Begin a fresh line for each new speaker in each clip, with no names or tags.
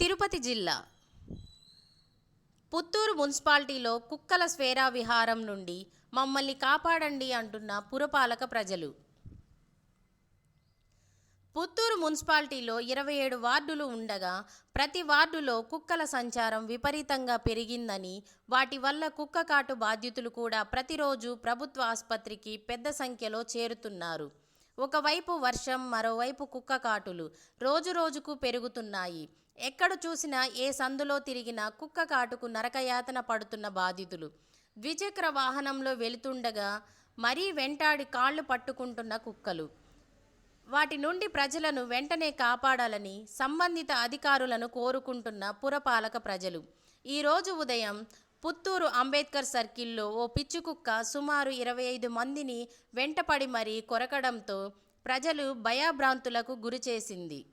తిరుపతి జిల్లా. పుత్తూరు మున్సిపాలిటీలో కుక్కల స్వేరా విహారం నుండి మమ్మల్ని కాపాడండి అంటున్న పురపాలక ప్రజలు. పుత్తూరు మున్సిపాలిటీలో ఇరవై ఏడు వార్డులు ఉండగా ప్రతి వార్డులో కుక్కల సంచారం విపరీతంగా పెరిగిందని వాటి వల్ల కుక్క కాటు బాధ్యతలు కూడా ప్రతిరోజు ప్రభుత్వ ఆసుపత్రికి పెద్ద సంఖ్యలో చేరుతున్నారు. ఒకవైపు వర్షం మరోవైపు కుక్క కాటులు రోజు రోజుకు పెరుగుతున్నాయి. ఎక్కడ చూసినా ఏ సందులో తిరిగినా కుక్క కాటుకు నరకయాతన పడుతున్న బాధితులు. ద్విచక్ర వాహనంలో వెళుతుండగా మరీ వెంటాడి కాళ్ళు పట్టుకుంటున్న కుక్కలు. వాటి నుండి ప్రజలను వెంటనే కాపాడాలని సంబంధిత అధికారులను కోరుకుంటున్న పురపాలక ప్రజలు. ఈరోజు ఉదయం పుత్తూరు అంబేద్కర్ సర్కిల్లో ఓ పిచ్చుకుక్క సుమారు ఇరవై ఐదు మందిని వెంటపడి మరీ కొరకడంతో ప్రజలు భయాభ్రాంతులకు గురిచేసింది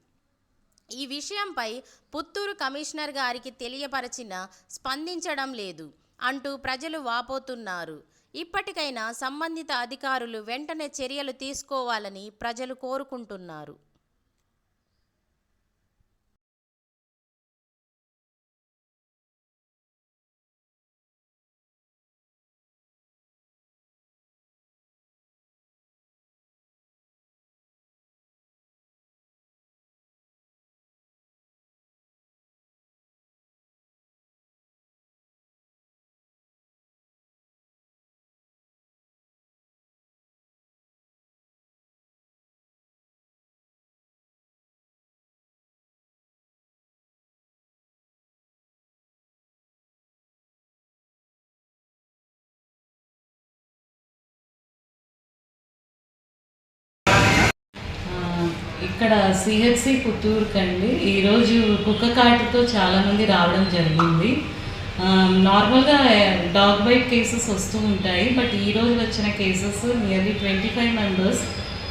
ఈ విషయంపై పుత్తూరు కమిషనర్ గారికి తెలియపరచిన స్పందించడం లేదు అంటూ ప్రజలు వాపోతున్నారు. ఇప్పటికైనా సంబంధిత అధికారులు వెంటనే చర్యలు తీసుకోవాలని ప్రజలు కోరుకుంటున్నారు.
ఇక్కడ సిహెచ్సి పుత్తూరు కండి ఈరోజు కుక్క కాటుతో చాలామంది రావడం జరిగింది. నార్మల్గా డాగ్ బైట్ కేసెస్ వస్తూ ఉంటాయి. బట్ ఈరోజు వచ్చిన cases nearly twenty five members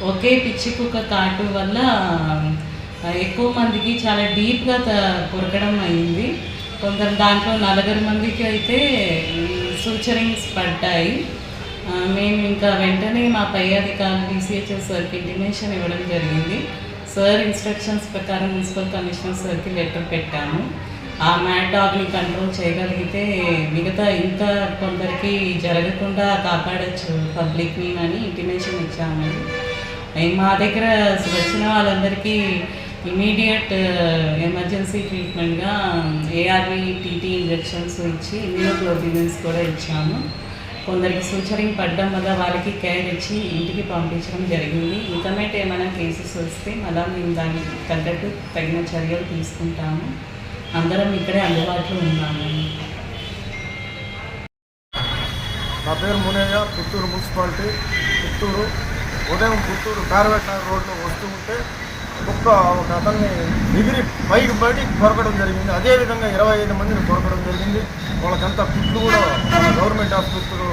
ఒకే పిచ్చి కుక్క కాటు వల్ల ఎక్కువ మందికి చాలా డీప్గా త కొరకడం అయింది. కొందరు దాంట్లో నలుగురు మందికి అయితే సూచరింగ్స్ పడ్డాయి. మేము ఇంకా వెంటనే మా పై అధికారులు డిసిహెచ్ఎస్ సార్కి ఇంటిమేషన్ ఇవ్వడం జరిగింది. సార్ ఇన్స్ట్రక్షన్స్ ప్రకారం మున్సిపల్ కమిషనర్ సార్కి లెటర్ పెట్టాము. ఆ మ్యాటాగ్ని కంట్రోల్ చేయగలిగితే మిగతా ఇంకా కొందరికి జరగకుండా కాపాడచ్చు పబ్లిక్ని అని ఇంటిమేషన్ ఇచ్చాము. మా దగ్గర వచ్చిన వాళ్ళందరికీ ఇమీడియట్ ఎమర్జెన్సీ ట్రీట్మెంట్గా ఏఆర్వి టీటీ ఇంజెక్షన్స్ ఇచ్చి ఇమ్యూనోగ్లోబిన్స్ కూడా ఇచ్చాము. కొందరికి సూచరింగ్ పడ్డం వల్ల వాళ్ళకి కేర్ ఇచ్చి ఇంటికి పంపించడం జరిగింది. ఇంకమేట్ ఏమైనా కేసెస్ వస్తే మళ్ళీ మేము దానికి తగ్గట్టు తగిన చర్యలు తీసుకుంటాము. అందరం ఇక్కడే అందుబాటులో ఉన్నాము.
నా పేరు మునయ్య పుత్తూరు మున్సిపాలిటీ. పుత్తూరు ఉదయం పుత్తూరు కార్వేట రోడ్లో వస్తూ ఉంటే కుక్క ఒక అతన్ని ఎగిరి పైకి పడి కొరకడం జరిగింది. అదేవిధంగా ఇరవై ఐదు మందిని కొరకడం జరిగింది. వాళ్ళకంతా కుట్లు కూడా గవర్నమెంట్ ఆసుపత్రులు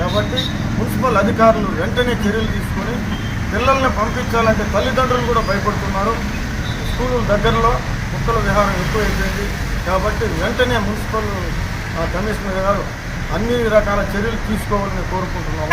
కాబట్టి మున్సిపల్ అధికారులు వెంటనే చర్యలు తీసుకొని పిల్లల్ని పంపించాలంటే తల్లిదండ్రులు కూడా భయపడుతున్నారు. స్కూలు దగ్గరలో కుక్కల విహారం ఎక్కువైపోయింది. కాబట్టి వెంటనే మున్సిపల్ కమిషనర్ గారు అన్ని రకాల చర్యలు తీసుకోవాలని కోరుకుంటున్నాము.